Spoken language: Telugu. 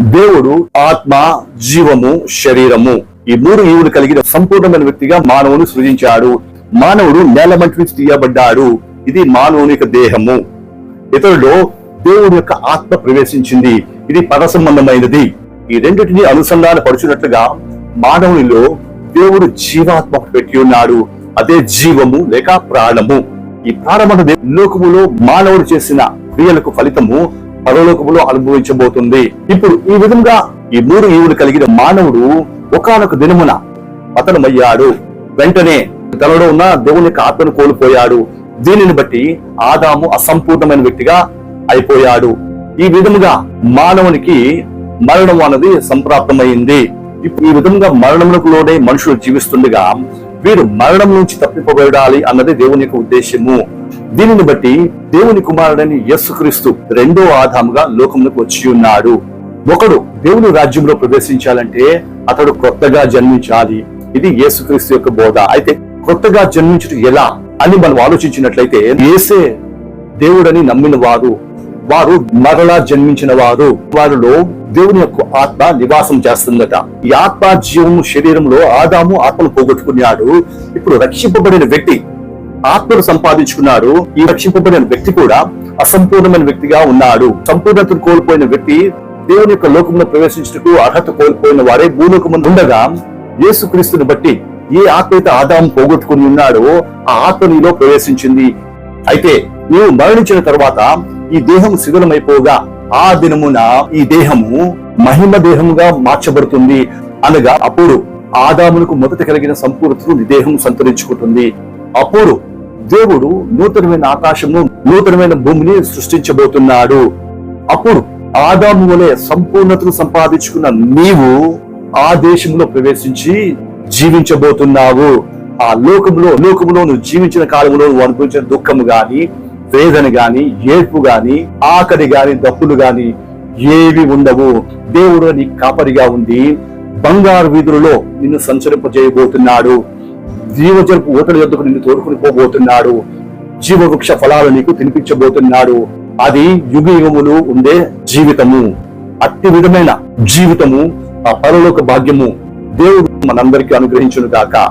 దేవుడు ఆత్మ జీవము శరీరము ఈ మూడు ఈవులు కలిగిన సంపూర్ణమైన వ్యక్తిగా మానవుని సృజించాడు. మానవుడు నేల మంటి నుంచి తీయబడ్డాడు. ఇది మానవుని యొక్క దేహము. ఇతరులో దేవుడి యొక్క ఆత్మ ప్రవేశించింది. ఇది పద సంబంధమైనది. ఈ రెండింటిని అనుసంధాన పరుచున్నట్లుగా మానవునిలో దేవుడు జీవాత్మ పెట్టి ఉన్నాడు. అదే జీవము లేక ప్రాణము. ఈ ప్రాణమన్నది లోకములో మానవుడు చేసిన క్రియలకు ఫలితము. పరలోకములో అనుభవించబోతుంది. ఇప్పుడు ఈ విధంగా ఈ మూడు ఈవులు కలిగిన మానవుడు ఒకనొక దినమున పతనమయ్యాడు. వెంటనే తనలో ఉన్న దేవుని యొక్క ఆత్మను కోల్పోయాడు. దీనిని బట్టి ఆదాము అసంపూర్ణమైన వ్యక్తిగా అయిపోయాడు. ఈ విధముగా మానవునికి మరణం అన్నది సంప్రాప్తమైంది. ఈ విధంగా మరణములకు లోనే మనుషులు జీవిస్తుండగా వీరు మరణం నుంచి తప్పిపోబడాలి అన్నది దేవుని యొక్క ఉద్దేశము. దీనిని బట్టి దేవుని కుమారుడని యేసుక్రీస్తు రెండో ఆధాముగా లోకంలోకి వచ్చి ఉన్నాడు. ఒకడు దేవుని రాజ్యంలో ప్రవేశించాలంటే అతడు కొత్తగా జన్మించాలి. ఇది యేసుక్రీస్తు యొక్క బోధ. అయితే కొత్తగా జన్మించడం ఎలా అని మనం ఆలోచించినట్లయితే ఏసే దేవుడని నమ్మిన వారు వారు మరలా జన్మించిన వారు వారిలో దేవుని యొక్క ఆత్మ నివాసం చేస్తుందట. ఈ ఆత్మ జీవము శరీరంలో ఆదాము ఆత్మను పోగొట్టుకున్నాడు. ఇప్పుడు రక్షింపబడిన వ్యక్తి ఆత్మను సంపాదించుకున్నాడు. ఈ రక్షింపబడిన వ్యక్తి కూడా అసంపూర్ణమైన వ్యక్తిగా ఉన్నాడు. సంపూర్ణతను కోల్పోయిన వ్యక్తి దేవుని యొక్క లోకంలో ప్రవేశించుటకు అర్హత కోల్పోయిన వారే భూలోకము ఉండగా యేసుక్రీస్తుని బట్టి ఏ ఆత్మ అయితే ఆదాము పోగొట్టుకుని ఉన్నాడో ఆ ఆత్మ నీలో ప్రవేశించింది. అయితే నీవు మరణించిన తర్వాత ఈ దేహం శిథిలమైపోగా ఆ దినమున ఈ దేహము మహిమ దేహముగా మార్చబడుతుంది. అనగా అప్పుడు ఆదామునకు మొదట కలిగిన సంపూర్ణతను ఈ దేహం సంతరించుకుంటుంది. అప్పుడు దేవుడు నూతనమైన ఆకాశము నూతనమైన భూమిని సృష్టించబోతున్నాడు. అప్పుడు ఆదాము వలె సంపూర్ణతను సంపాదించుకున్న నీవు ఆ దేశంలో ప్రవేశించి జీవించబోతున్నావు. ఆ లోకంలో లోకంలో నువ్వు జీవించిన కాలంలో నువ్వు అనుభవించిన దుఃఖము గాని వేదన గాని ఏడ్పు గాని ఆకలి గాని దప్పులు గాని ఏవి ఉండవు. దేవుడు నీ కాపరిగా ఉంది బంగారు వీధులలో నిన్ను సంచరింపజేయబోతున్నాడు. జీవజలుపు ఊతల యొద్దకు నిన్ను తోడుకుని పోబోతున్నాడు. జీవవృక్ష ఫలాలు నీకు తినిపించబోతున్నాడు. అది యుగ యుగములు ఉండే జీవితము. అట్టి విధమైన జీవితము ఆ పరలోక భాగ్యము దేవుడు మనందరికీ అనుగ్రహించును గాక